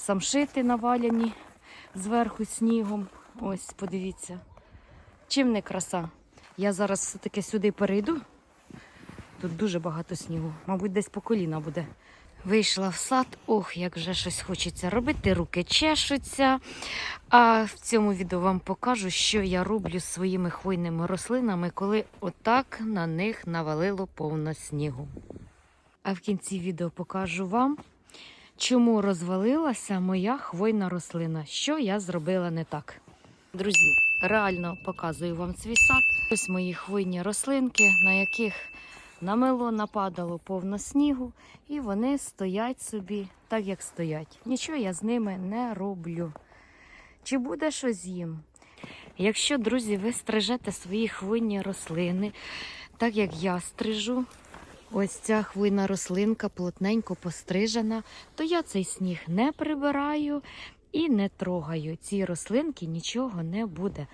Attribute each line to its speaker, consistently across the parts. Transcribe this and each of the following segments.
Speaker 1: самшити наваляні зверху снігом. Ось, подивіться. Чим не краса? Я зараз все-таки сюди перейду. Тут дуже багато снігу. Мабуть, десь по коліна буде. Вийшла в сад, ох, як вже щось хочеться робити, руки чешуться. А в цьому відео вам покажу, що я роблю своїми хвойними рослинами, коли отак на них навалило повно снігу. А в кінці відео покажу вам, чому розвалилася моя хвойна рослина, що я зробила не так. Друзі, реально показую вам свій сад. Ось мої хвойні рослинки, на яких намело, нападало повно снігу, і вони стоять собі так, як стоять. Нічого я з ними не роблю. Чи буде щось їм? Якщо, друзі, ви стрижете свої хвойні рослини, так як я стрижу, ось ця хвойна рослинка плотненько пострижена, то я цей сніг не прибираю і не трогаю. Ці рослинки нічого не буде.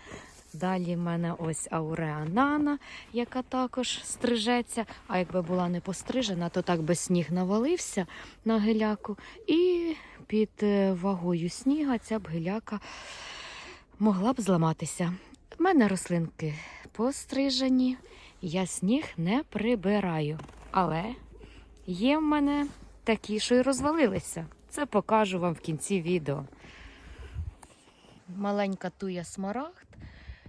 Speaker 1: Далі в мене ось ауреанана, яка також стрижеться. А якби була не пострижена, то так би сніг навалився на геляку, і під е, вагою сніга ця б геляка могла б зламатися. У мене рослинки пострижені, я сніг не прибираю. Але є в мене такі, що й розвалилися. Це покажу вам в кінці відео. Маленька туя смарагд,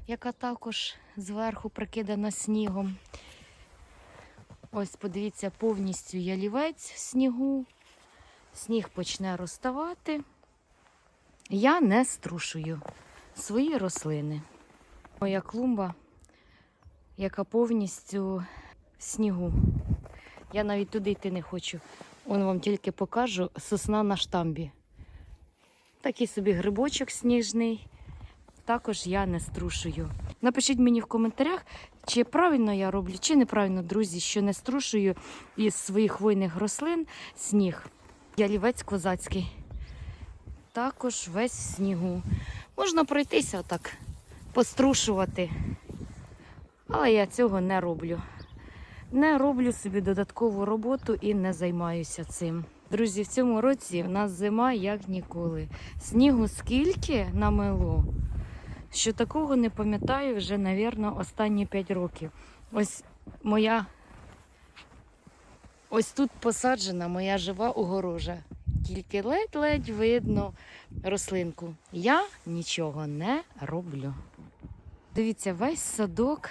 Speaker 1: яка також зверху прикидана снігом. Ось подивіться, повністю ялівець в снігу. Сніг почне розставати. Я не струшую свої рослини. Моя клумба, яка повністю в снігу. Я навіть туди йти не хочу. Он вам тільки покажу сосна на штамбі. Такий собі грибочок сніжний. Також я не струшую. Напишіть мені в коментарях, чи правильно я роблю, чи неправильно, друзі, що не струшую із своїх хвойних рослин сніг. Ялівець козацький. Також весь в снігу. Можна пройтися отак, пострушувати. Але я цього не роблю. Не роблю собі додаткову роботу і не займаюся цим. Друзі, в цьому році в нас зима як ніколи. Снігу скільки намело, що такого не пам'ятаю вже, навірно, останні 5 років. Ось моя ось тут посаджена моя жива огорожа. Тільки ледь-ледь видно рослинку. Я нічого не роблю. Дивіться, весь садок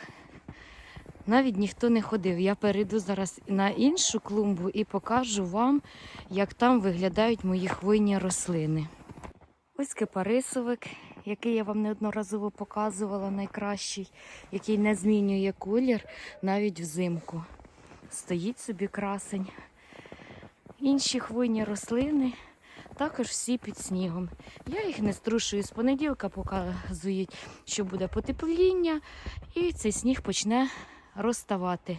Speaker 1: навіть ніхто не ходив. Я перейду зараз на іншу клумбу і покажу вам, як там виглядають мої хвойні рослини. Ось кипарисовик, який я вам неодноразово показувала, найкращий, який не змінює колір навіть взимку. Стоїть собі красень. Інші хвойні рослини також всі під снігом. Я їх не струшую з понеділка, показують, що буде потепління, і цей сніг почне розставати.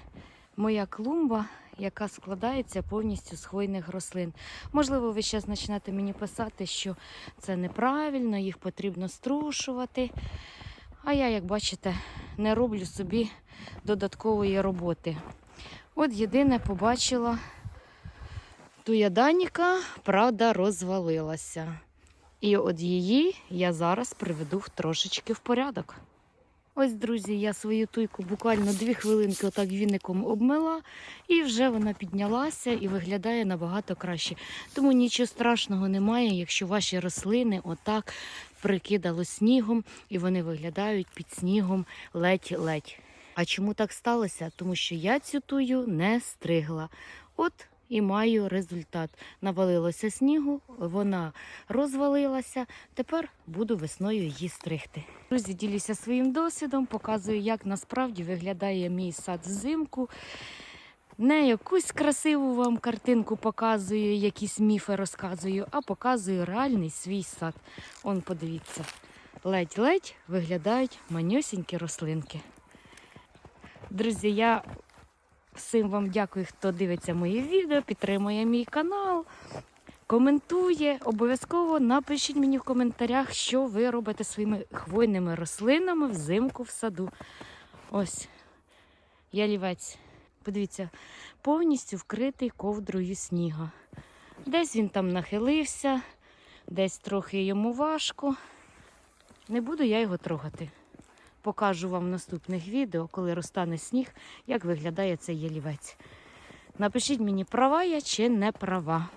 Speaker 1: Моя клумба, яка складається повністю з хвойних рослин. Можливо, ви зараз почнете мені писати, що це неправильно, їх потрібно струшувати. А я, як бачите, не роблю собі додаткової роботи. От єдине побачила, туя Даніка, правда, розвалилася. І от її я зараз приведу трошечки в порядок. Ось, друзі, я свою туйку буквально дві хвилинки отак віником обмила, і вже вона піднялася і виглядає набагато краще. Тому нічого страшного немає, якщо ваші рослини отак прикидало снігом і вони виглядають під снігом ледь-ледь. А чому так сталося? Тому що я цю тую не стригла. От і маю результат. Навалилося снігу, вона розвалилася. Тепер буду весною її стригти. Друзі, ділюся своїм досвідом, показую, як насправді виглядає мій сад взимку. Не якусь красиву вам картинку показую, якісь міфи розказую, а показую реальний свій сад. Он, подивіться, ледь-ледь виглядають манюсінькі рослинки. Друзі, я всім вам дякую, хто дивиться мої відео, підтримує мій канал, коментує. Обов'язково напишіть мені в коментарях, що ви робите своїми хвойними рослинами взимку в саду. Ось ялівець. Подивіться, повністю вкритий ковдрою сніга. Десь він там нахилився, десь трохи йому важко. Не буду я його трогати. Покажу вам в наступних відео, коли розтане сніг, як виглядає цей ялівець. Напишіть мені, права я чи не права.